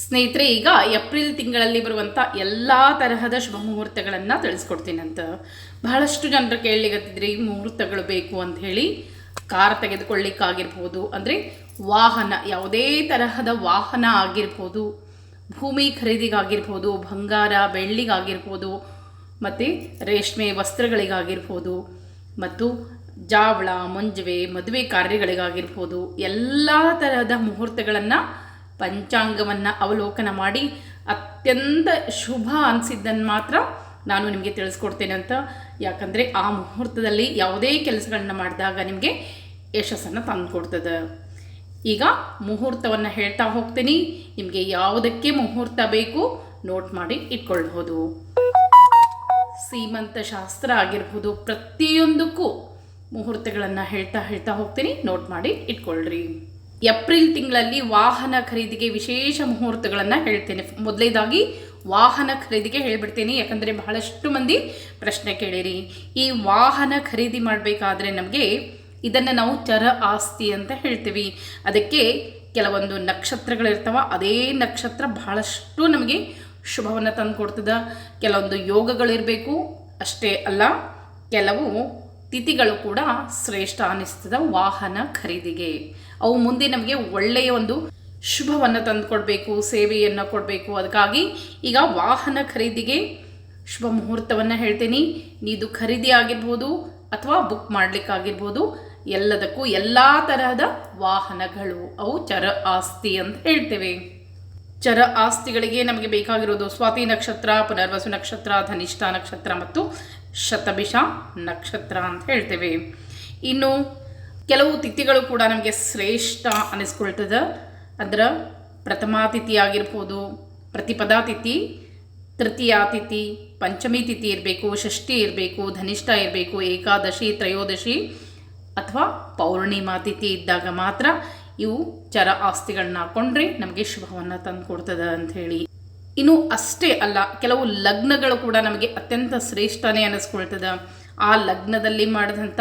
ಸ್ನೇಹಿತರೆ, ಈಗ ಏಪ್ರಿಲ್ ತಿಂಗಳಲ್ಲಿ ಬರುವಂಥ ಎಲ್ಲ ತರಹದ ಶುಭ ಮುಹೂರ್ತಗಳನ್ನು ತಿಳಿಸ್ಕೊಡ್ತೀನಂತ ಬಹಳಷ್ಟು ಜನರು ಈ ಮುಹೂರ್ತಗಳು ಬೇಕು ಅಂತ ಹೇಳಿ ಕಾರ್ ತೆಗೆದುಕೊಳ್ಳಿಕ್ಕಾಗಿರ್ಬೋದು, ಅಂದರೆ ವಾಹನ, ಯಾವುದೇ ತರಹದ ವಾಹನ ಆಗಿರ್ಬೋದು, ಭೂಮಿ ಖರೀದಿಗಾಗಿರ್ಬೋದು, ಬಂಗಾರ, ಬೆಳ್ಳಿಗಾಗಿರ್ಬೋದು, ಮತ್ತು ರೇಷ್ಮೆ ವಸ್ತ್ರಗಳಿಗಾಗಿರ್ಬೋದು, ಮತ್ತು ಜಾವಳ, ಮುಂಜುವೆ, ಮದುವೆ ಕಾರ್ಯಗಳಿಗಾಗಿರ್ಬೋದು, ಎಲ್ಲ ತರಹದ ಮುಹೂರ್ತಗಳನ್ನು ಪಂಚಾಂಗವನ್ನು ಅವಲೋಕನ ಮಾಡಿ ಅತ್ಯಂತ ಶುಭ ಅನಿಸಿದ್ದನ್ನು ಮಾತ್ರ ನಾನು ನಿಮಗೆ ತಿಳಿಸ್ಕೊಡ್ತೇನೆ ಅಂತ. ಯಾಕಂದರೆ ಆ ಮುಹೂರ್ತದಲ್ಲಿ ಯಾವುದೇ ಕೆಲಸಗಳನ್ನ ಮಾಡಿದಾಗ ನಿಮಗೆ ಯಶಸ್ಸನ್ನು ತಂದುಕೊಡ್ತದೆ. ಈಗ ಮುಹೂರ್ತವನ್ನು ಹೇಳ್ತಾ ಹೋಗ್ತೀನಿ. ನಿಮಗೆ ಯಾವುದಕ್ಕೆ ಮುಹೂರ್ತ ಬೇಕು ನೋಟ್ ಮಾಡಿ ಇಟ್ಕೊಳ್ಬಹುದು. ಸೀಮಂತ ಶಾಸ್ತ್ರ ಆಗಿರ್ಬೋದು, ಪ್ರತಿಯೊಂದಕ್ಕೂ ಮುಹೂರ್ತಗಳನ್ನು ಹೇಳ್ತಾ ಹೇಳ್ತಾ ಹೋಗ್ತೀನಿ. ನೋಟ್ ಮಾಡಿ ಇಟ್ಕೊಳ್ರಿ. ಏಪ್ರಿಲ್ ತಿಂಗಳಲ್ಲಿ ವಾಹನ ಖರೀದಿಗೆ ವಿಶೇಷ ಮುಹೂರ್ತಗಳನ್ನು ಹೇಳ್ತೇನೆ. ಮೊದಲೇದಾಗಿ ವಾಹನ ಖರೀದಿಗೆ ಹೇಳ್ಬಿಡ್ತೀನಿ. ಯಾಕಂದರೆ ಬಹಳಷ್ಟು ಮಂದಿ ಪ್ರಶ್ನೆ ಕೇಳಿರಿ. ಈ ವಾಹನ ಖರೀದಿ ಮಾಡಬೇಕಾದ್ರೆ ನಮಗೆ ಇದನ್ನು ನಾವು ಚರ ಆಸ್ತಿ ಅಂತ ಹೇಳ್ತೀವಿ. ಅದಕ್ಕೆ ಕೆಲವೊಂದು ನಕ್ಷತ್ರಗಳಿರ್ತಾವ, ಅದೇ ನಕ್ಷತ್ರ ಬಹಳಷ್ಟು ನಮಗೆ ಶುಭವನ್ನು ತಂದು ಕೊಡ್ತದೆ ಕೆಲವೊಂದು ಯೋಗಗಳಿರಬೇಕು, ಅಷ್ಟೇ ಅಲ್ಲ, ಕೆಲವು ತಿಥಿಗಳು ಕೂಡ ಶ್ರೇಷ್ಠ ಅನ್ನಿಸ್ತದ ವಾಹನ ಖರೀದಿಗೆ. ಅವು ಮುಂದೆ ನಮಗೆ ಒಳ್ಳೆಯ ಒಂದು ಶುಭವನ್ನು ತಂದುಕೊಡ್ಬೇಕು, ಸೇವೆಯನ್ನು ಕೊಡಬೇಕು. ಅದಕ್ಕಾಗಿ ಈಗ ವಾಹನ ಖರೀದಿಗೆ ಶುಭ ಮುಹೂರ್ತವನ್ನು ಹೇಳ್ತೀನಿ. ನೀದು ಖರೀದಿ ಆಗಿರ್ಬೋದು ಅಥವಾ ಬುಕ್ ಮಾಡಲಿಕ್ಕಾಗಿರ್ಬೋದು. ಎಲ್ಲದಕ್ಕೂ ಎಲ್ಲ ತರಹದ ವಾಹನಗಳು ಅವು ಚರ ಆಸ್ತಿ ಅಂತ ಹೇಳ್ತೇವೆ. ಚರ ಆಸ್ತಿಗಳಿಗೆ ನಮಗೆ ಬೇಕಾಗಿರೋದು ಸ್ವಾತಿ ನಕ್ಷತ್ರ, ಪುನರ್ವಸು ನಕ್ಷತ್ರ, ಧನಿಷ್ಠ ನಕ್ಷತ್ರ ಮತ್ತು ಶತಭಿಷ ನಕ್ಷತ್ರ ಅಂತ ಹೇಳ್ತೇವೆ. ಇನ್ನು ಕೆಲವು ತಿಥಿಗಳು ಕೂಡ ನಮಗೆ ಶ್ರೇಷ್ಠ ಅನಿಸ್ಕೊಳ್ತದೆ. ಅದರ ಪ್ರಥಮಾತಿಥಿ ಆಗಿರ್ಬೋದು ಪ್ರತಿಪದಾತಿಥಿ ತೃತೀಯ ತಿಥಿ, ಪಂಚಮಿ ತಿಥಿ ಇರಬೇಕು, ಷಷ್ಠಿ ಇರಬೇಕು, ಧನಿಷ್ಠ ಇರಬೇಕು, ಏಕಾದಶಿ, ತ್ರಯೋದಶಿ ಅಥವಾ ಪೌರ್ಣಿಮಾ ತಿಥಿ ಇದ್ದಾಗ ಮಾತ್ರ ಇವು ಚರ ಆಸ್ತಿಗಳನ್ನ ಹಾಕೊಂಡ್ರೆ ನಮಗೆ ಶುಭವನ್ನು ತಂದು ಕೊಡ್ತದೆ ಅಂಥೇಳಿ ಇನ್ನು ಅಷ್ಟೇ ಅಲ್ಲ, ಕೆಲವು ಲಗ್ನಗಳು ಕೂಡ ನಮಗೆ ಅತ್ಯಂತ ಶ್ರೇಷ್ಠನೇ ಅನ್ನಿಸ್ಕೊಳ್ತದೆ ಆ ಲಗ್ನದಲ್ಲಿ ಮಾಡಿದಂಥ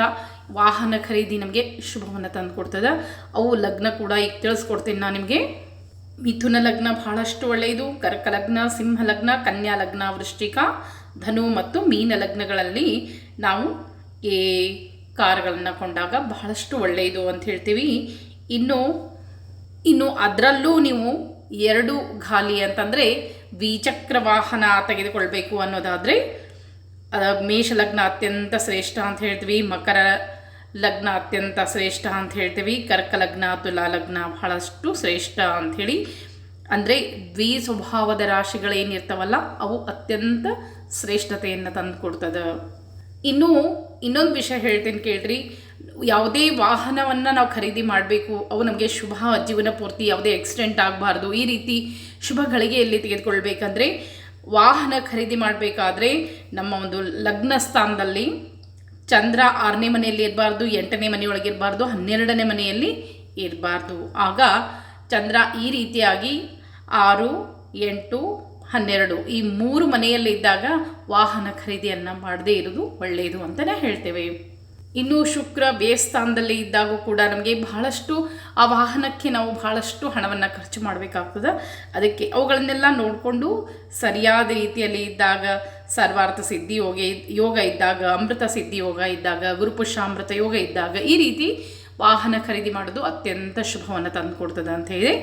ವಾಹನ ಖರೀದಿ ನಮಗೆ ಶುಭವನ್ನು ತಂದು ಕೊಡ್ತದೆ. ಅವು ಲಗ್ನ ಕೂಡ ಈಗ ತಿಳಿಸ್ಕೊಡ್ತೀನಿ ನಾನು ನಿಮಗೆ. ಮಿಥುನ ಲಗ್ನ ಬಹಳಷ್ಟು ಒಳ್ಳೆಯದು. ಕರ್ಕ ಲಗ್ನ, ಸಿಂಹ ಲಗ್ನ, ಕನ್ಯಾ ಲಗ್ನ, ವೃಶ್ಚಿಕ, ಧನು ಮತ್ತು ಮೀನ ಲಗ್ನಗಳಲ್ಲಿ ನಾವು ಈ ಕಾರ್ಗಳನ್ನು ಕೊಂಡಾಗ ಬಹಳಷ್ಟು ಒಳ್ಳೆಯದು ಅಂತ ಹೇಳ್ತೀವಿ. ಇನ್ನು ಇನ್ನು ಅದರಲ್ಲೂ ನೀವು ಎರಡು ಗಾಲಿ ಅಂತಂದರೆ ದ್ವಿಚಕ್ರ ವಾಹನ ತೆಗೆದುಕೊಳ್ಬೇಕು ಅನ್ನೋದಾದರೆ ಮೇಷ ಲಗ್ನ ಅತ್ಯಂತ ಶ್ರೇಷ್ಠ ಅಂತ ಹೇಳ್ತೀವಿ. ಮಕರ ಲಗ್ನ ಅತ್ಯಂತ ಶ್ರೇಷ್ಠ ಅಂತ ಹೇಳ್ತೀವಿ. ಕರ್ಕ ಲಗ್ನ ತುಲಾ ಲಗ್ನ ಬಹಳಷ್ಟು ಶ್ರೇಷ್ಠ ಅಂಥೇಳಿ. ಅಂದರೆ ದ್ವಿ ಸ್ವಭಾವದ ರಾಶಿಗಳೇನಿರ್ತಾವಲ್ಲ, ಅವು ಅತ್ಯಂತ ಶ್ರೇಷ್ಠತೆಯನ್ನು ತಂದು ಕೊಡ್ತದೆ ಇನ್ನು ಇನ್ನೊಂದು ವಿಷಯ ಹೇಳ್ತೀನಿ ಕೇಳ್ರಿ. ಯಾವುದೇ ವಾಹನವನ್ನು ನಾವು ಖರೀದಿ ಮಾಡಬೇಕು, ಅವು ನಮಗೆ ಶುಭ ಜೀವನ ಪೂರ್ತಿ ಯಾವುದೇ ಆಕ್ಸಿಡೆಂಟ್ ಆಗಬಾರ್ದು, ಈ ರೀತಿ ಶುಭ ಗಳಿಗೆಯಲ್ಲಿ ತೆಗೆದುಕೊಳ್ಬೇಕಂದ್ರೆ, ವಾಹನ ಖರೀದಿ ಮಾಡಬೇಕಾದ್ರೆ ನಮ್ಮ ಒಂದು ಲಗ್ನ ಸ್ಥಾನದಲ್ಲಿ ಚಂದ್ರ ಆರನೇ ಮನೆಯಲ್ಲಿ ಇರಬಾರ್ದು, ಎಂಟನೇ ಮನೆಯೊಳಗೆ ಇರಬಾರ್ದು, ಹನ್ನೆರಡನೇ ಮನೆಯಲ್ಲಿ ಇರಬಾರ್ದು. ಆಗ ಚಂದ್ರ ಈ ರೀತಿಯಾಗಿ ಆರು, ಎಂಟು, ಹನ್ನೆರಡು ಈ ಮೂರು ಮನೆಯಲ್ಲಿ ಇದ್ದಾಗ ವಾಹನ ಖರೀದಿಯನ್ನು ಮಾಡದೇ ಇರೋದು ಒಳ್ಳೆಯದು ಅಂತಲೇ ಹೇಳ್ತೇವೆ. ಇನ್ನು ಶುಕ್ರ ಬೇಸ್ಥಾನದಲ್ಲಿ ಇದ್ದಾಗ ಕೂಡ ನಮಗೆ ಬಹಳಷ್ಟು ಆ ವಾಹನಕ್ಕೆ ನಾವು ಬಹಳಷ್ಟು ಹಣವನ್ನು ಖರ್ಚು ಮಾಡಬೇಕಾಗ್ತದೆ. ಅದಕ್ಕೆ ಅವುಗಳನ್ನೆಲ್ಲ ನೋಡಿಕೊಂಡು ಸರಿಯಾದ ರೀತಿಯಲ್ಲಿ ಇದ್ದಾಗ ಸರ್ವಾರ್ಥ ಸಿದ್ಧಿ ಯೋಗ ಯೋಗ ಇದ್ದಾಗ, ಅಮೃತ ಸಿದ್ಧಿ ಯೋಗ ಇದ್ದಾಗ ಗುರುಪುಷಾಮೃತ ಯೋಗ ಇದ್ದಾಗ ಈ ರೀತಿ ವಾಹನ ಖರೀದಿ ಮಾಡೋದು ಅತ್ಯಂತ ಶುಭವನ್ನು ತಂದು ಕೊಡ್ತದೆ ಅಂತ ಹೇಳಿ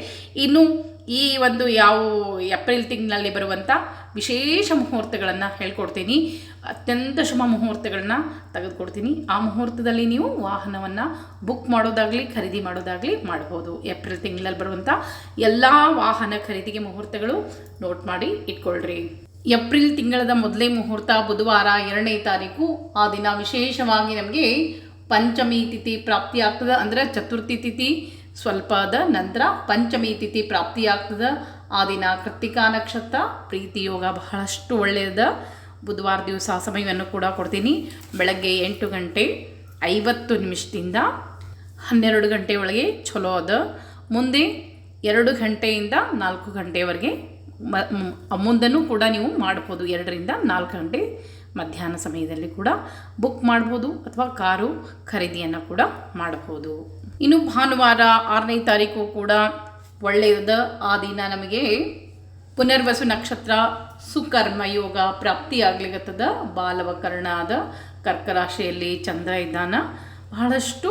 ಇನ್ನು ಈ ಒಂದು ಯಾವ ಏಪ್ರಿಲ್ ತಿಂಗಳಲ್ಲಿ ಬರುವಂಥ ವಿಶೇಷ ಮುಹೂರ್ತಗಳನ್ನು ಹೇಳ್ಕೊಡ್ತೀನಿ. ಅತ್ಯಂತ ಶುಭ ಮುಹೂರ್ತಗಳನ್ನ ತೆಗೆದುಕೊಡ್ತೀನಿ. ಆ ಮುಹೂರ್ತದಲ್ಲಿ ನೀವು ವಾಹನವನ್ನು ಬುಕ್ ಮಾಡೋದಾಗಲಿ, ಖರೀದಿ ಮಾಡೋದಾಗಲಿ ಮಾಡ್ಬೋದು. ಏಪ್ರಿಲ್ ತಿಂಗಳಲ್ಲಿ ಬರುವಂಥ ಎಲ್ಲ ವಾಹನ ಖರೀದಿಗೆ ಮುಹೂರ್ತಗಳು ನೋಟ್ ಮಾಡಿ ಇಟ್ಕೊಳ್ರಿ. ಏಪ್ರಿಲ್ ತಿಂಗಳದ ಮೊದಲೇ ಮುಹೂರ್ತ ಬುಧವಾರ ಎರಡನೇ ತಾರೀಕು. ಆ ದಿನ ವಿಶೇಷವಾಗಿ ನಮಗೆ ಪಂಚಮಿ ತಿಥಿ ಪ್ರಾಪ್ತಿಯಾಗ್ತದೆ ಅಂದರೆ ಚತುರ್ಥಿ ತಿಥಿ. ಸ್ವಲ್ಪದ ನಂತರ ಪಂಚಮಿ ತಿಥಿ ಪ್ರಾಪ್ತಿಯಾಗ್ತದೆ. ಆ ದಿನ ಕೃತಿಕಾ ನಕ್ಷತ್ರ ಪ್ರೀತಿ ಯೋಗ ಬಹಳಷ್ಟು ಒಳ್ಳೆಯದ. ಬುಧವಾರ ದಿವಸ ಸಮಯವನ್ನು ಕೂಡ ಕೊಡ್ತೀನಿ. ಬೆಳಗ್ಗೆ ಎಂಟು ಗಂಟೆ ಐವತ್ತು ನಿಮಿಷದಿಂದ ಹನ್ನೆರಡು ಗಂಟೆ ಒಳಗೆ ಚಲೋ ಅದ. ಮುಂದೆ ಎರಡು ಗಂಟೆಯಿಂದ ನಾಲ್ಕು ಗಂಟೆವರೆಗೆ ಮುಂದನೂ ಕೂಡ ನೀವು ಮಾಡ್ಬೋದು. ಎರಡರಿಂದ ನಾಲ್ಕು ಗಂಟೆ ಮಧ್ಯಾಹ್ನ ಸಮಯದಲ್ಲಿ ಕೂಡ ಬುಕ್ ಮಾಡ್ಬೋದು ಅಥವಾ ಕಾರು ಖರೀದಿಯನ್ನು ಕೂಡ ಮಾಡಬಹುದು ಇನ್ನು ಭಾನುವಾರ ಆರನೇ ತಾರೀಕು ಕೂಡ ಒಳ್ಳೆಯದ ಆ ದಿನ ನಮಗೆ ಪುನರ್ವಸು ನಕ್ಷತ್ರ ಸುಕರ್ಮ ಯೋಗ ಪ್ರಾಪ್ತಿಯಾಗ್ಲಿಗತ್ತದ ಬಾಲವಕರ್ಣ ಆದ ಕರ್ಕ ರಾಶಿಯಲ್ಲಿ ಚಂದ್ರ ಇದ್ದಾನ. ಬಹಳಷ್ಟು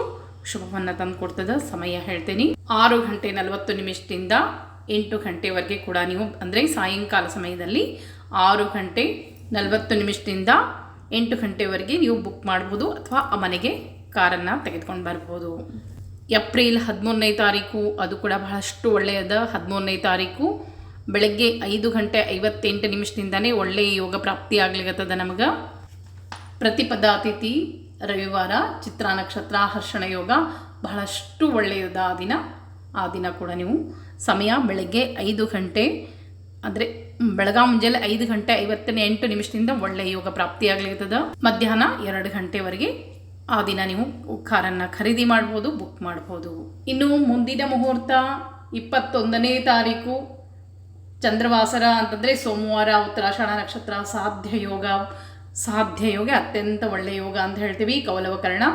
ಶುಭವನ್ನು ತಂದುಕೊಡ್ತದ. ಸಮಯ ಹೇಳ್ತೀನಿ. ಆರು ಗಂಟೆ ನಲವತ್ತು ನಿಮಿಷದಿಂದ ಎಂಟು ಗಂಟೆವರೆಗೆ ಕೂಡ ನೀವು, ಅಂದರೆ ಸಾಯಂಕಾಲ ಸಮಯದಲ್ಲಿ ಆರು ಗಂಟೆ ನಲವತ್ತು ನಿಮಿಷದಿಂದ ಎಂಟು ಗಂಟೆವರೆಗೆ ನೀವು ಬುಕ್ ಮಾಡ್ಬೋದು ಅಥವಾ ಆ ಮನೆಗೆ ಕಾರನ್ನು ತೆಗೆದುಕೊಂಡು ಬರ್ಬೋದು. ಏಪ್ರಿಲ್ ಹದಿಮೂರನೇ ತಾರೀಕು, ಅದು ಕೂಡ ಬಹಳಷ್ಟು ಒಳ್ಳೆಯದ ಹದಿಮೂರನೇ ತಾರೀಕು. ಬೆಳಗ್ಗೆ ಐದು ಗಂಟೆ ಐವತ್ತೆಂಟು ನಿಮಿಷದಿಂದನೇ ಒಳ್ಳೆಯ ಯೋಗ ಪ್ರಾಪ್ತಿ ಆಗ್ಲಿಗತ್ತದ ನಮಗೆ. ಪ್ರತಿಪದ ಅತಿಥಿ ರವಿವಾರ ಚಿತ್ರ ನಕ್ಷತ್ರ ಹರ್ಷಣ ಯೋಗ ಬಹಳಷ್ಟು ಒಳ್ಳೆಯದ ಆ ದಿನ. ಆ ದಿನ ಕೂಡ ನೀವು ಸಮಯ ಬೆಳಗ್ಗೆ ಐದು ಗಂಟೆ ಅಂದರೆ ಬೆಳಗಾವ್ ಮುಂಜಾನೆ ಐದು ಗಂಟೆ ಐವತ್ತನೇ ಎಂಟು ನಿಮಿಷದಿಂದ ಒಳ್ಳೆಯ ಯೋಗ ಪ್ರಾಪ್ತಿಯಾಗ್ಲಿರ್ತದ. ಮಧ್ಯಾಹ್ನ ಎರಡು ಗಂಟೆವರೆಗೆ ಆ ದಿನ ನೀವು ಕಾರನ್ನು ಖರೀದಿ ಮಾಡ್ಬೋದು, ಬುಕ್ ಮಾಡ್ಬೋದು. ಇನ್ನು ಮುಂದಿನ ಮುಹೂರ್ತ ಇಪ್ಪತ್ತೊಂದನೇ ತಾರೀಕು. ಚಂದ್ರವಾಸರ ಅಂತಂದರೆ ಸೋಮವಾರ, ಉತ್ತರಾಷಾಢ ನಕ್ಷತ್ರ ಸಾಧ್ಯ ಯೋಗ ಸಾಧ್ಯ ಯೋಗ ಅತ್ಯಂತ ಒಳ್ಳೆಯ ಯೋಗ ಅಂತ ಹೇಳ್ತೀವಿ. ಕೌಲವಕರ್ಣ.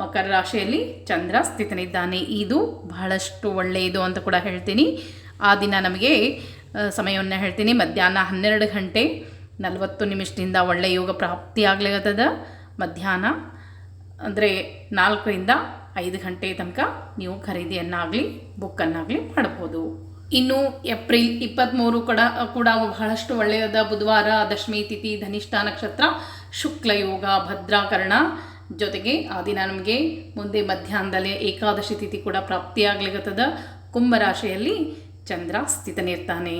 ಮಕರ ರಾಶಿಯಲ್ಲಿ ಚಂದ್ರ ಸ್ಥಿತನಿದ್ದಾನೆ. ಇದು ಬಹಳಷ್ಟು ಒಳ್ಳೆಯದು ಅಂತ ಕೂಡ ಹೇಳ್ತೀನಿ. ಆ ದಿನ ನಮಗೆ ಸಮಯವನ್ನು ಹೇಳ್ತೀನಿ. ಮಧ್ಯಾಹ್ನ ಹನ್ನೆರಡು ಗಂಟೆ ನಲವತ್ತು ನಿಮಿಷದಿಂದ ಒಳ್ಳೆಯ ಯೋಗ ಪ್ರಾಪ್ತಿಯಾಗ್ಲಿಗತ್ತದ ಮಧ್ಯಾಹ್ನ ಅಂದರೆ ನಾಲ್ಕರಿಂದ ಐದು ಗಂಟೆ ತನಕ ನೀವು ಖರೀದಿಯನ್ನಾಗಲಿ, ಬುಕ್ಕನ್ನಾಗಲಿ ಮಾಡ್ಬೋದು. ಇನ್ನು ಏಪ್ರಿಲ್ ಇಪ್ಪತ್ತ್ಮೂರು ಕೂಡ ಕೂಡ ಬಹಳಷ್ಟು ಒಳ್ಳೆಯದ ಬುಧವಾರ, ದಶಮಿ ತಿಥಿ, ಧನಿಷ್ಠ ನಕ್ಷತ್ರ, ಶುಕ್ಲ ಯೋಗ, ಭದ್ರಾಕರಣ ಜೊತೆಗೆ ಆ ದಿನ ನಮಗೆ ಮುಂದೆ ಮಧ್ಯಾಹ್ನದಲ್ಲಿ ಏಕಾದಶಿ ತಿಥಿ ಕೂಡ ಪ್ರಾಪ್ತಿಯಾಗ್ಲಿಗತ್ತದ ಕುಂಭರಾಶಿಯಲ್ಲಿ ಚಂದ್ರ ಸ್ಥಿತನಿರ್ತಾನೆ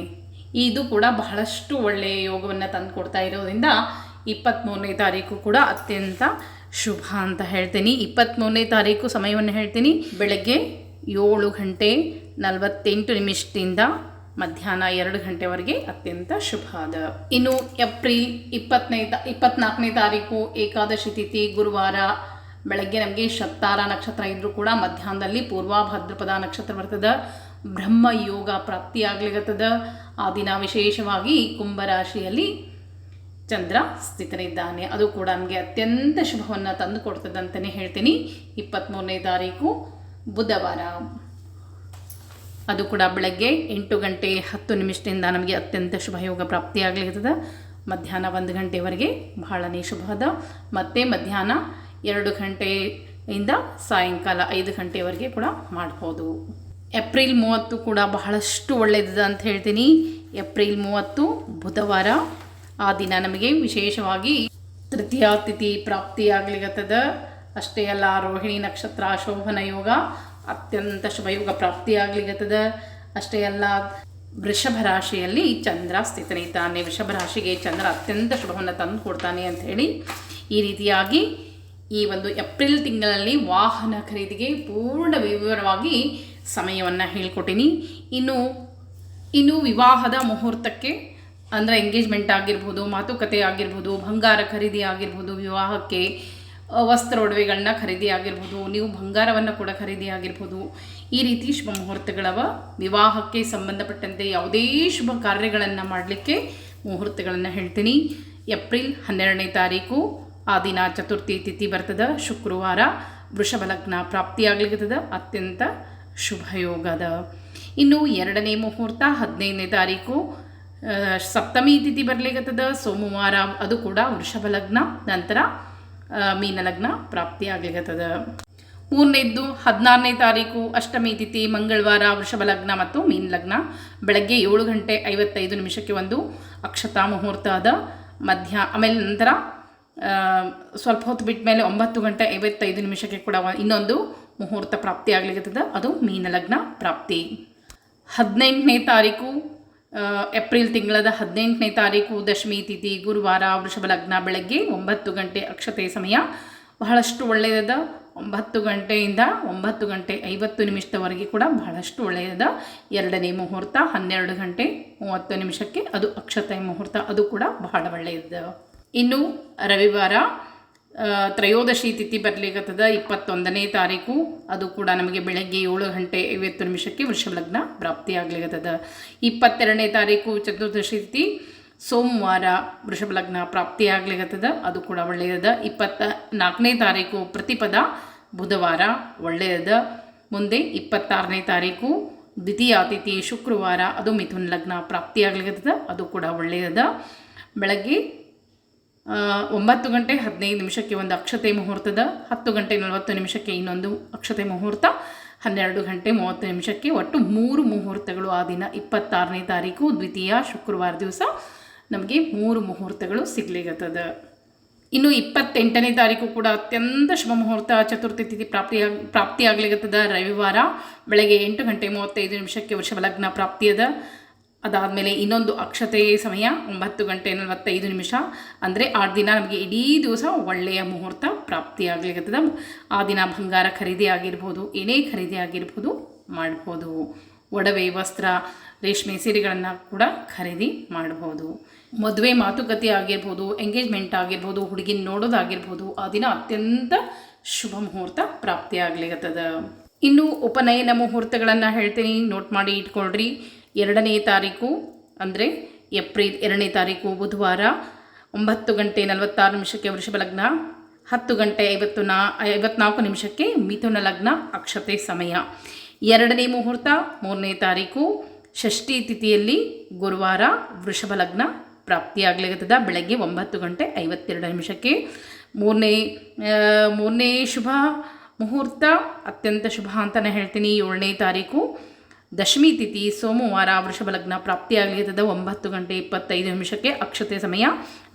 ಇದು ಕೂಡ ಬಹಳಷ್ಟು ಒಳ್ಳೆಯ ಯೋಗವನ್ನು ತಂದು ಕೊಡ್ತಾ ಇರೋದ್ರಿಂದ ಇಪ್ಪತ್ತ್ಮೂರನೇ ತಾರೀಕು ಕೂಡ ಅತ್ಯಂತ ಶುಭ ಅಂತ ಹೇಳ್ತೀನಿ. ಇಪ್ಪತ್ತ್ಮೂರನೇ ತಾರೀಕು ಸಮಯವನ್ನು ಹೇಳ್ತೀನಿ. ಬೆಳಗ್ಗೆ ಏಳು ಗಂಟೆ ನಲವತ್ತೆಂಟು ನಿಮಿಷದಿಂದ ಮಧ್ಯಾಹ್ನ ಎರಡು ಗಂಟೆವರೆಗೆ ಅತ್ಯಂತ ಶುಭ ಅದ ಇನ್ನು ಏಪ್ರಿಲ್ ಇಪ್ಪತ್ತನೇ ಇಪ್ಪತ್ನಾಲ್ಕನೇ ತಾರೀಕು ಏಕಾದಶಿ ತಿಥಿ ಗುರುವಾರ. ಬೆಳಗ್ಗೆ ನಮಗೆ ಶತ್ತಾರ ನಕ್ಷತ್ರ ಇದ್ದರೂ ಕೂಡ ಮಧ್ಯಾಹ್ನದಲ್ಲಿ ಪೂರ್ವಾಭದ್ರಪದ ನಕ್ಷತ್ರ ಬರ್ತದೆ. ಬ್ರಹ್ಮ ಯೋಗ ಪ್ರಾಪ್ತಿಯಾಗ್ಲಿಗತ್ತದ ಆ ದಿನ ವಿಶೇಷವಾಗಿ ಕುಂಭರಾಶಿಯಲ್ಲಿ ಚಂದ್ರ ಸ್ಥಿತನಿದ್ದಾನೆ. ಅದು ಕೂಡ ನಮಗೆ ಅತ್ಯಂತ ಶುಭವನ್ನು ತಂದು ಕೊಡ್ತದಂತಲೇ ಹೇಳ್ತೀನಿ. ಇಪ್ಪತ್ತ್ಮೂರನೇ ತಾರೀಕು ಬುಧವಾರ. ಅದು ಕೂಡ ಬೆಳಗ್ಗೆ ಎಂಟು ಗಂಟೆ ಹತ್ತು ನಿಮಿಷದಿಂದ ನಮಗೆ ಅತ್ಯಂತ ಶುಭಯೋಗ ಪ್ರಾಪ್ತಿಯಾಗಲಿರ್ತದೆ. ಮಧ್ಯಾಹ್ನ ಒಂದು ಗಂಟೆವರೆಗೆ ಬಹಳನೇ ಶುಭ ಅದ ಮತ್ತು ಮಧ್ಯಾಹ್ನ ಎರಡು ಗಂಟೆಯಿಂದ ಸಾಯಂಕಾಲ ಐದು ಗಂಟೆವರೆಗೆ ಕೂಡ ಮಾಡ್ಬೋದು. ಏಪ್ರಿಲ್ ಮೂವತ್ತು ಕೂಡ ಬಹಳಷ್ಟು ಒಳ್ಳೆಯದಿದೆ ಅಂತ ಹೇಳ್ತೀನಿ. ಏಪ್ರಿಲ್ ಮೂವತ್ತು, ಬುಧವಾರ, ಆ ದಿನ ನಮಗೆ ವಿಶೇಷವಾಗಿ ತೃತೀಯ ತಿಥಿ ಪ್ರಾಪ್ತಿಯಾಗಲಿಗತ್ತದ ಅಷ್ಟೇ ಅಲ್ಲ, ರೋಹಿಣಿ ನಕ್ಷತ್ರ ಶೋಭನ ಯೋಗ ಅತ್ಯಂತ ಶುಭಯೋಗ ಪ್ರಾಪ್ತಿಯಾಗ್ಲಿಗತ್ತದ ಅಷ್ಟೇ ಅಲ್ಲ, ವೃಷಭ ರಾಶಿಯಲ್ಲಿ ಚಂದ್ರ ಸ್ಥಿತನೈತಾನೆ ವೃಷಭ ರಾಶಿಗೆ ಚಂದ್ರ ಅತ್ಯಂತ ಶುಭವನ್ನು ತಂದು ಕೊಡ್ತಾನೆ ಹೇಳಿ ಈ ರೀತಿಯಾಗಿ ಈ ಒಂದು ಏಪ್ರಿಲ್ ತಿಂಗಳಲ್ಲಿ ವಾಹನ ಖರೀದಿಗೆ ಪೂರ್ಣ ವಿವರವಾಗಿ ಸಮಯವನ್ನು ಹೇಳ್ಕೊಟ್ಟಿನಿ. ಇನ್ನು ಇನ್ನು ವಿವಾಹದ ಮುಹೂರ್ತಕ್ಕೆ ಅಂದರೆ ಎಂಗೇಜ್ಮೆಂಟ್ ಆಗಿರ್ಬೋದು, ಮಾತುಕತೆ ಆಗಿರ್ಬೋದು, ಬಂಗಾರ ಖರೀದಿ ಆಗಿರ್ಬೋದು, ವಿವಾಹಕ್ಕೆ ವಸ್ತ್ರ ಒಡವೆಗಳನ್ನ ಖರೀದಿ ಆಗಿರ್ಬೋದು, ನೀವು ಬಂಗಾರವನ್ನು ಕೂಡ ಖರೀದಿ ಆಗಿರ್ಬೋದು, ಈ ರೀತಿ ಶುಭ ಮುಹೂರ್ತಗಳವ ವಿವಾಹಕ್ಕೆ ಸಂಬಂಧಪಟ್ಟಂತೆ ಯಾವುದೇ ಶುಭ ಕಾರ್ಯಗಳನ್ನು ಮಾಡಲಿಕ್ಕೆ ಮುಹೂರ್ತಗಳನ್ನು ಹೇಳ್ತೀನಿ. ಏಪ್ರಿಲ್ ಹನ್ನೆರಡನೇ ತಾರೀಕು ಆ ದಿನ ಚತುರ್ಥಿ ತಿಥಿ ಬರ್ತದ, ಶುಕ್ರವಾರ ವೃಷಭ ಲಗ್ನ ಪ್ರಾಪ್ತಿಯಾಗ್ಲಿಕ್ಕದ ಅತ್ಯಂತ ಶುಭಯೋಗದ ಇನ್ನು ಎರಡನೇ ಮುಹೂರ್ತ ಹದಿನೈದನೇ ತಾರೀಕು ಸಪ್ತಮಿ ತಿಥಿ ಬರ್ಲಿಕ್ಕತ್ತದ, ಸೋಮವಾರ ಅದು ಕೂಡ ವೃಷಭ ಲಗ್ನ, ನಂತರ ಮೀನ ಲಗ್ನ ಪ್ರಾಪ್ತಿಯಾಗ್ಲಿಕ್ಕತ್ತದ ಮೂರನೇದ್ದು, ಹದಿನಾರನೇ ತಾರೀಕು, ಅಷ್ಟಮಿ ತಿಥಿ, ಮಂಗಳವಾರ, ವೃಷಭ ಲಗ್ನ ಮತ್ತು ಮೀನ ಲಗ್ನ. ಬೆಳಗ್ಗೆ ಏಳು ಗಂಟೆ ಐವತ್ತೈದು ನಿಮಿಷಕ್ಕೆ ಒಂದು ಅಕ್ಷತಾ ಮುಹೂರ್ತ ಅದ ಮಧ್ಯ, ಆಮೇಲೆ ನಂತರ ಸ್ವಲ್ಪ ಹೊತ್ತು ಬಿಟ್ಟ ಮೇಲೆ ಒಂಬತ್ತು ಗಂಟೆ ಐವತ್ತೈದು ನಿಮಿಷಕ್ಕೆ ಕೂಡ ಇನ್ನೊಂದು ಮುಹೂರ್ತ ಪ್ರಾಪ್ತಿ ಆಗ್ಲಿಕ್ಕತ್ತದ ಅದು ಮೀನ ಲಗ್ನ ಪ್ರಾಪ್ತಿ. ಹದಿನೆಂಟನೇ ತಾರೀಕು ಏಪ್ರಿಲ್ ತಿಂಗಳದ ಹದಿನೆಂಟನೇ ತಾರೀಕು ದಶಮಿ ತಿಥಿ ಗುರುವಾರ ವೃಷಭ ಲಗ್ನ ಬೆಳಗ್ಗೆ ಒಂಬತ್ತು ಗಂಟೆ ಅಕ್ಷತೆ ಸಮಯ. ಬಹಳಷ್ಟು ಒಳ್ಳೆಯದ. ಒಂಬತ್ತು ಗಂಟೆಯಿಂದ ಒಂಬತ್ತು ಗಂಟೆ ಐವತ್ತು ನಿಮಿಷದವರೆಗೆ ಕೂಡ ಬಹಳಷ್ಟು ಒಳ್ಳೆಯದ. ಎರಡನೇ ಮುಹೂರ್ತ ಹನ್ನೆರಡು ಗಂಟೆ ಮೂವತ್ತು ನಿಮಿಷಕ್ಕೆ. ಅದು ಅಕ್ಷತೆ ಮುಹೂರ್ತ. ಅದು ಕೂಡ ಬಹಳ ಒಳ್ಳೆಯದ. ಇನ್ನು ರವಿವಾರ. ತ್ರಯೋದಶಿ ತಿಥಿ ಬರ್ಲಿಕ್ಕತ್ತದ ಇಪ್ಪತ್ತೊಂದನೇ ತಾರೀಕು. ಅದು ಕೂಡ ನಮಗೆ ಬೆಳಗ್ಗೆ ಏಳು ಗಂಟೆ ಐವತ್ತು ನಿಮಿಷಕ್ಕೆ ವೃಷಭ ಲಗ್ನ ಪ್ರಾಪ್ತಿಯಾಗ್ಲಿಕ್ಕತ್ತದ ಇಪ್ಪತ್ತೆರಡನೇ ತಾರೀಕು ಚತುರ್ದಶಿ ತಿಥಿ. ಸೋಮವಾರ ವೃಷಭ ಲಗ್ನ ಪ್ರಾಪ್ತಿಯಾಗ್ಲಿಕ್ಕತ್ತದ ಅದು ಕೂಡ ಒಳ್ಳೆಯದ. ಇಪ್ಪತ್ತ ನಾಲ್ಕನೇ ತಾರೀಕು ಪ್ರತಿಪದ. ಬುಧವಾರ ಒಳ್ಳೆಯದ. ಮುಂದೆ ಇಪ್ಪತ್ತಾರನೇ ತಾರೀಕು ದ್ವಿತೀಯ ಅತಿಥಿ ಶುಕ್ರವಾರ. ಅದು ಮಿಥುನ್ ಲಗ್ನ ಪ್ರಾಪ್ತಿಯಾಗ್ಲಿಕ್ಕದ ಅದು ಕೂಡ ಒಳ್ಳೆಯದ. ಬೆಳಗ್ಗೆ ಒಂಬತ್ತು ಗಂಟೆ ಹದಿನೈದು ನಿಮಿಷಕ್ಕೆ ಒಂದು ಅಕ್ಷತೆ ಮುಹೂರ್ತದ, ಹತ್ತು ಗಂಟೆ ನಲವತ್ತು ನಿಮಿಷಕ್ಕೆ ಇನ್ನೊಂದು ಅಕ್ಷತೆ ಮುಹೂರ್ತ, ಹನ್ನೆರಡು ಗಂಟೆ ಮೂವತ್ತು ನಿಮಿಷಕ್ಕೆ ಒಟ್ಟು ಮೂರು ಮುಹೂರ್ತಗಳು ಆ ದಿನ, ಇಪ್ಪತ್ತಾರನೇ ತಾರೀಕು, ದ್ವಿತೀಯ ಶುಕ್ರವಾರ ದಿವಸ ನಮಗೆ ಮೂರು ಮುಹೂರ್ತಗಳು ಸಿಗ್ಲಿಗತ್ತದ ಇನ್ನು ಇಪ್ಪತ್ತೆಂಟನೇ ತಾರೀಕು ಕೂಡ ಅತ್ಯಂತ ಶುಭ ಮುಹೂರ್ತ, ಚತುರ್ಥಿ ತಿಥಿ ಪ್ರಾಪ್ತಿಯಾಗ ಪ್ರಾಪ್ತಿಯಾಗ್ಲಿಗತ್ತದ ರವಿವಾರ, ಬೆಳಗ್ಗೆ ಎಂಟು ಗಂಟೆ ಮೂವತ್ತೈದು ನಿಮಿಷಕ್ಕೆ ವೃಷಭ ಲಗ್ನ ಪ್ರಾಪ್ತಿಯದ. ಅದಾದಮೇಲೆ ಇನ್ನೊಂದು ಅಕ್ಷತೆ ಸಮಯ, ಒಂಬತ್ತು ಗಂಟೆ ನಲವತ್ತೈದು ನಿಮಿಷ. ಅಂದರೆ ಆ ದಿನ ನಮಗೆ ಇಡೀ ದಿವಸ ಒಳ್ಳೆಯ ಮುಹೂರ್ತ ಪ್ರಾಪ್ತಿಯಾಗ್ಲಿಕ್ಕತ್ತದ ಆ ದಿನ ಬಂಗಾರ ಖರೀದಿ ಆಗಿರ್ಬೋದು, ಏನೇ ಖರೀದಿ ಆಗಿರ್ಬೋದು ಮಾಡ್ಬೋದು. ಒಡವೆ, ವಸ್ತ್ರ, ರೇಷ್ಮೆ ಸೀರೆಗಳನ್ನು ಕೂಡ ಖರೀದಿ ಮಾಡ್ಬೋದು. ಮದುವೆ ಮಾತುಕತೆ ಆಗಿರ್ಬೋದು, ಎಂಗೇಜ್ಮೆಂಟ್ ಆಗಿರ್ಬೋದು, ಹುಡುಗಿನ ನೋಡೋದಾಗಿರ್ಬೋದು, ಆ ದಿನ ಅತ್ಯಂತ ಶುಭ ಮುಹೂರ್ತ ಪ್ರಾಪ್ತಿಯಾಗ್ಲಿಕ್ಕತ್ತದ ಇನ್ನು ಉಪನಯನ ಮುಹೂರ್ತಗಳನ್ನು ಹೇಳ್ತೀನಿ. ನೋಟ್ ಮಾಡಿ ಇಟ್ಕೊಳ್ರಿ. ಎರಡನೇ ತಾರೀಕು ಅಂದರೆ ಏಪ್ರಿಲ್ ಎರಡನೇ ತಾರೀಕು ಬುಧವಾರ ಒಂಬತ್ತು ಗಂಟೆ ನಲವತ್ತಾರು ನಿಮಿಷಕ್ಕೆ ವೃಷಭ ಲಗ್ನ, ಹತ್ತು ಗಂಟೆ ಐವತ್ತು ನಾ, ಐವತ್ನಾಲ್ಕು ನಿಮಿಷಕ್ಕೆ ಮಿಥುನ ಲಗ್ನ ಅಕ್ಷತೆ ಸಮಯ. ಎರಡನೇ ಮುಹೂರ್ತ, ಮೂರನೇ ತಾರೀಕು, ಷಷ್ಠಿ ತಿಥಿಯಲ್ಲಿ ಗುರುವಾರ ವೃಷಭ ಲಗ್ನ ಪ್ರಾಪ್ತಿಯಾಗಲಿರುತ್ತದೆ. ಬೆಳಗ್ಗೆ ಒಂಬತ್ತು ಗಂಟೆ ಐವತ್ತೆರಡು ನಿಮಿಷಕ್ಕೆ ಮೂರನೇ ಮೂರನೇ ಶುಭ ಮುಹೂರ್ತ, ಅತ್ಯಂತ ಶುಭ ಅಂತಲೇ ಹೇಳ್ತೀನಿ. ಏಳನೇ ತಾರೀಕು ದಶಮಿ ತಿಥಿ ಸೋಮವಾರ ವೃಷಭ ಲಗ್ನ ಪ್ರಾಪ್ತಿಯಾಗಲಿರ್ತದೆ ಒಂಬತ್ತು ಗಂಟೆ ಇಪ್ಪತ್ತೈದು ನಿಮಿಷಕ್ಕೆ ಅಕ್ಷತೆ ಸಮಯ,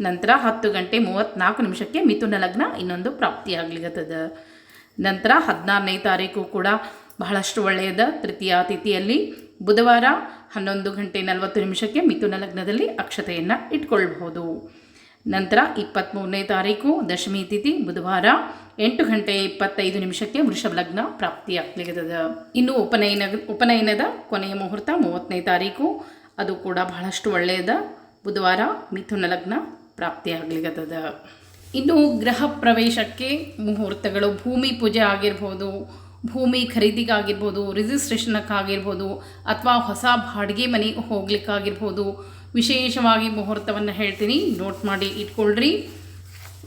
ನಂತರ ಹತ್ತು ಗಂಟೆ ಮೂವತ್ತ್ನಾಲ್ಕು ನಿಮಿಷಕ್ಕೆ ಮಿಥುನ ಲಗ್ನ ಇನ್ನೊಂದು ಪ್ರಾಪ್ತಿಯಾಗಲಿರ್ತದೆ ನಂತರ ಹದಿನಾರನೇ ತಾರೀಕು ಕೂಡ ಬಹಳಷ್ಟು ಒಳ್ಳೆಯದ. ತೃತೀಯ ತಿಥಿಯಲ್ಲಿ ಬುಧವಾರ ಹನ್ನೊಂದು ಗಂಟೆ ನಲವತ್ತು ನಿಮಿಷಕ್ಕೆ ಮಿಥುನ ಲಗ್ನದಲ್ಲಿ ಅಕ್ಷತೆಯನ್ನು ಇಟ್ಕೊಳ್ಬಹುದು. ನಂತರ ಇಪ್ಪತ್ತ್ಮೂರನೇ ತಾರೀಕು, ದಶಮಿ ತಿಥಿ, ಬುಧವಾರ, ಎಂಟು ಗಂಟೆ ಇಪ್ಪತ್ತೈದು ನಿಮಿಷಕ್ಕೆ ವೃಷಭ ಲಗ್ನ ಪ್ರಾಪ್ತಿಯಾಗಲಿದೆ ಇನ್ನು ಉಪನಯನ, ಉಪನಯನದ ಕೊನೆಯ ಮುಹೂರ್ತ ಮೂವತ್ತನೇ ತಾರೀಕು. ಅದು ಕೂಡ ಬಹಳಷ್ಟು ಒಳ್ಳೆಯದ. ಬುಧವಾರ ಮಿಥುನ ಲಗ್ನ ಪ್ರಾಪ್ತಿಯಾಗಲಿಗತ್ತದ ಇನ್ನು ಗೃಹ ಪ್ರವೇಶಕ್ಕೆ ಮುಹೂರ್ತಗಳು, ಭೂಮಿ ಪೂಜೆ ಆಗಿರ್ಬೋದು, ಭೂಮಿ ಖರೀದಿಗಾಗಿರ್ಬೋದು ರಿಜಿಸ್ಟ್ರೇಷನಕ್ಕಾಗಿರ್ಬೋದು ಅಥವಾ ಹೊಸ ಬಾಡಿಗೆ ಮನೆಗೆ ಹೋಗ್ಲಿಕ್ಕಾಗಿರ್ಬೋದು ವಿಶೇಷವಾಗಿ ಮುಹೂರ್ತವನ್ನು ಹೇಳ್ತೀನಿ. ನೋಟ್ ಮಾಡಿ ಇಟ್ಕೊಳ್ರಿ.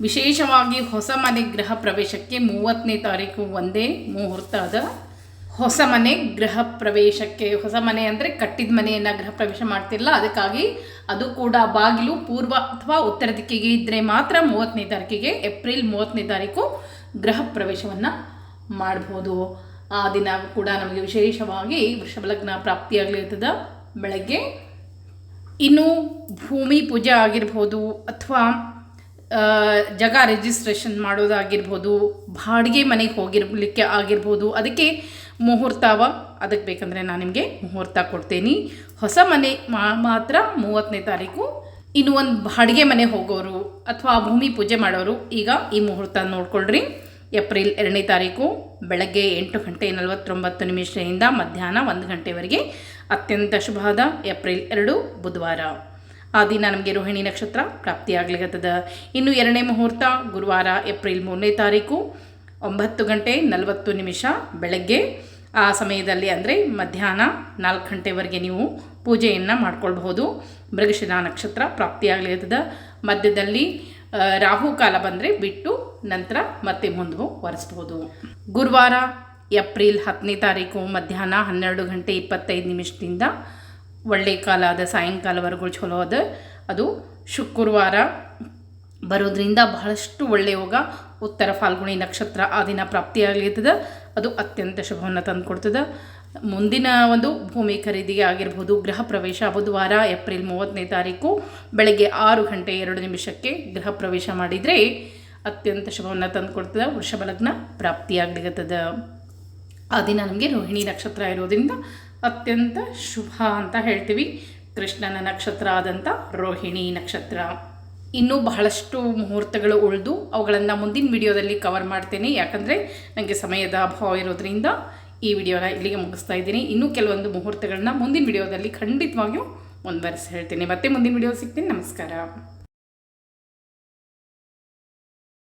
ವಿಶೇಷವಾಗಿ ಹೊಸ ಮನೆ ಗೃಹ ಪ್ರವೇಶಕ್ಕೆ ಮೂವತ್ತನೇ ತಾರೀಕು ಒಂದೇ ಮುಹೂರ್ತ ಅದ. ಹೊಸ ಮನೆ ಗೃಹ ಪ್ರವೇಶಕ್ಕೆ, ಹೊಸ ಮನೆ ಅಂದರೆ ಕಟ್ಟಿದ ಮನೆಯನ್ನು ಗೃಹ ಪ್ರವೇಶ ಮಾಡ್ತಿಲ್ಲ ಅದಕ್ಕಾಗಿ ಅದು ಕೂಡ ಬಾಗಿಲು ಪೂರ್ವ ಅಥವಾ ಉತ್ತರ ದಿಕ್ಕಿಗೆ ಇದ್ದರೆ ಮಾತ್ರ ಮೂವತ್ತನೇ ತಾರೀಕಿಗೆ, ಏಪ್ರಿಲ್ ಮೂವತ್ತನೇ ತಾರೀಕು ಗೃಹ ಪ್ರವೇಶವನ್ನು ಮಾಡ್ಬೋದು. ಆ ದಿನ ಕೂಡ ನಮಗೆ ವಿಶೇಷವಾಗಿ ವೃಷಭಲಗ್ನ ಪ್ರಾಪ್ತಿಯಾಗಲಿರ್ತದೆ ಪ್ರಾಪ್ತಿಯಾಗಲಿರ್ತದ ಬೆಳಗ್ಗೆ. ಇನ್ನು ಭೂಮಿ ಪೂಜೆ ಆಗಿರ್ಬೋದು ಅಥವಾ ಜಾಗ ರಿಜಿಸ್ಟ್ರೇಷನ್ ಮಾಡೋದಾಗಿರ್ಬೋದು, ಬಾಡಿಗೆ ಮನೆಗೆ ಹೋಗಿರ್ಲಿಕ್ಕೆ ಆಗಿರ್ಬೋದು, ಅದಕ್ಕೆ ಮುಹೂರ್ತವ ಅದಕ್ಕೆ ಬೇಕಂದರೆ ನಾನು ನಿಮಗೆ ಮುಹೂರ್ತ ಕೊಡ್ತೀನಿ. ಹೊಸ ಮನೆ ಮಾತ್ರ ಮೂವತ್ತನೇ ತಾರೀಕು. ಇನ್ನು ಒಂದು ಬಾಡಿಗೆ ಮನೆ ಹೋಗೋರು ಅಥವಾ ಭೂಮಿ ಪೂಜೆ ಮಾಡೋರು ಈಗ ಈ ಮುಹೂರ್ತ ನೋಡ್ಕೊಳ್ರಿ. ಏಪ್ರಿಲ್ ಎರಡನೇ ತಾರೀಕು, ಬೆಳಗ್ಗೆ ಎಂಟು ಗಂಟೆ ನಲವತ್ತೊಂಬತ್ತು ನಿಮಿಷದಿಂದ ಮಧ್ಯಾಹ್ನ ಒಂದು ಗಂಟೆವರೆಗೆ ಅತ್ಯಂತ ಶುಭವಾದ ಏಪ್ರಿಲ್ ಎರಡು ಬುಧವಾರ. ಆ ದಿನ ನಮಗೆ ರೋಹಿಣಿ ನಕ್ಷತ್ರ ಪ್ರಾಪ್ತಿಯಾಗಲಿಗತ್ತದ ಇನ್ನು ಎರಡನೇ ಮುಹೂರ್ತ ಗುರುವಾರ ಏಪ್ರಿಲ್ ಮೂರನೇ ತಾರೀಕು ಒಂಬತ್ತು ಗಂಟೆ ನಲವತ್ತು ನಿಮಿಷ ಬೆಳಗ್ಗೆ. ಆ ಸಮಯದಲ್ಲಿ ಅಂದರೆ ಮಧ್ಯಾಹ್ನ ನಾಲ್ಕು ಗಂಟೆವರೆಗೆ ನೀವು ಪೂಜೆಯನ್ನು ಮಾಡ್ಕೊಳ್ಬಹುದು. ಮೃಗಶಿರ ನಕ್ಷತ್ರ ಪ್ರಾಪ್ತಿಯಾಗಲಿರ್ತದ ಮಧ್ಯದಲ್ಲಿ ರಾಹು ರಾಹುಕಾಲ ಬಂದರೆ ಬಿಟ್ಟು ನಂತರ ಮತ್ತೆ ಮುಂದೆ ಒರೆಸ್ಬೋದು ಗುರುವಾರ ಏಪ್ರಿಲ್ ಹತ್ತನೇ ತಾರೀಕು ಮಧ್ಯಾಹ್ನ ಹನ್ನೆರಡು ಗಂಟೆ ಇಪ್ಪತ್ತೈದು ನಿಮಿಷದಿಂದ ಒಳ್ಳೆ ಕಾಲ ಅದ ಸಾಯಂಕಾಲವರೆಗೂ ಚಲೋ ಅದ ಅದು ಶುಕ್ರವಾರ ಬರೋದ್ರಿಂದ ಬಹಳಷ್ಟು ಒಳ್ಳೆಯ ಯೋಗ ಉತ್ತರ ಫಾಲ್ಗುಣಿ ನಕ್ಷತ್ರ ಆ ದಿನ ಪ್ರಾಪ್ತಿಯಾಗಲಿರ್ತದೆ. ಅದು ಅತ್ಯಂತ ಶುಭವನ್ನು ತಂದುಕೊಡ್ತದೆ. ಮುಂದಿನ ಒಂದು ಭೂಮಿ ಖರೀದಿಗೆ ಆಗಿರ್ಬೋದು, ಗೃಹ ಪ್ರವೇಶ ಬುಧವಾರ ಏಪ್ರಿಲ್ ಮೂವತ್ತನೇ ತಾರೀಕು ಬೆಳಗ್ಗೆ ಆರು ಗಂಟೆ ಎರಡು ನಿಮಿಷಕ್ಕೆ ಗೃಹ ಪ್ರವೇಶ ಮಾಡಿದರೆ ಅತ್ಯಂತ ಶುಭವನ್ನು ತಂದುಕೊಡ್ತದೆ. ವೃಷಭ ಲಗ್ನ ಪ್ರಾಪ್ತಿಯಾಗಲಿರ್ತದೆ ಆ ದಿನ ನಮಗೆ ರೋಹಿಣಿ ನಕ್ಷತ್ರ ಇರೋದ್ರಿಂದ ಅತ್ಯಂತ ಶುಭ ಅಂತ ಹೇಳ್ತೀವಿ. ಕೃಷ್ಣನ ನಕ್ಷತ್ರ ಆದಂಥ ರೋಹಿಣಿ ನಕ್ಷತ್ರ. ಇನ್ನೂ ಬಹಳಷ್ಟು ಮುಹೂರ್ತಗಳು ಉಳಿದು ಅವುಗಳನ್ನು ಮುಂದಿನ ವಿಡಿಯೋದಲ್ಲಿ ಕವರ್ ಮಾಡ್ತೇನೆ. ಯಾಕಂದರೆ ನನಗೆ ಸಮಯದ ಅಭಾವ ಇರೋದ್ರಿಂದ ಈ ವಿಡಿಯೋನ ಇಲ್ಲಿಗೆ ಮುಗಿಸ್ತಾ ಇದ್ದೀನಿ. ಇನ್ನೂ ಕೆಲವೊಂದು ಮುಹೂರ್ತಗಳನ್ನ ಮುಂದಿನ ವಿಡಿಯೋದಲ್ಲಿ ಖಂಡಿತವಾಗಿಯೂ ಮುಂದುವರಿಸಿ ಹೇಳ್ತೀನಿ. ಮತ್ತೆ ಮುಂದಿನ ವಿಡಿಯೋ ಸಿಗ್ತೀನಿ. ನಮಸ್ಕಾರ.